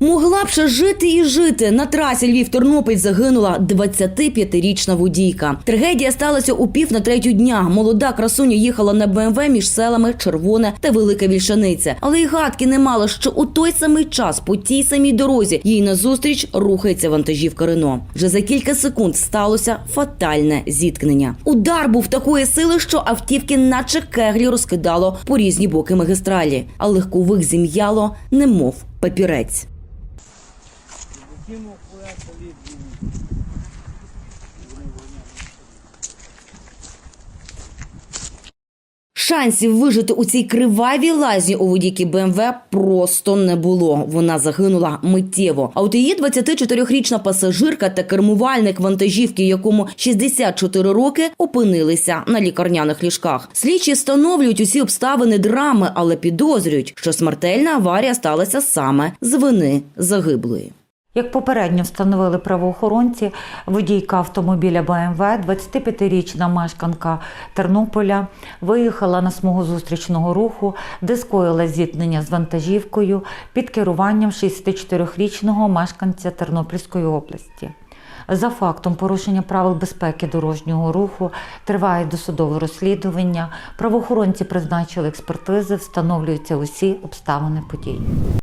Могла б ще жити і жити. На трасі Львів-Тернопіль загинула 25-річна водійка. Трагедія сталася у пів на третю дня. Молода красуня їхала на БМВ між селами Червоне та Велика Вільшаниця. Але й гадки не мала, що у той самий час по тій самій дорозі їй назустріч рухається вантажівка Рено. Вже за кілька секунд сталося фатальне зіткнення. Удар був такої сили, що автівки, наче кеглі, розкидало по різні боки магістралі, а легкових зім'яло, немов папірець. Шансів вижити у цій кривавій лазні у водійки БМВ просто не було. Вона загинула миттєво. А от її 24-річна пасажирка та кермувальник вантажівки, якому 64 роки, опинилися на лікарняних ліжках. Слідчі встановлюють усі обставини драми, але підозрюють, що смертельна аварія сталася саме з вини загиблої. Як попередньо встановили правоохоронці, водійка автомобіля БМВ, 25-річна мешканка Тернополя, виїхала на смугу зустрічного руху, де скоїла зіткнення з вантажівкою під керуванням 64-річного мешканця Тернопільської області. За фактом порушення правил безпеки дорожнього руху триває досудове розслідування. Правоохоронці призначили експертизи, встановлюються усі обставини події.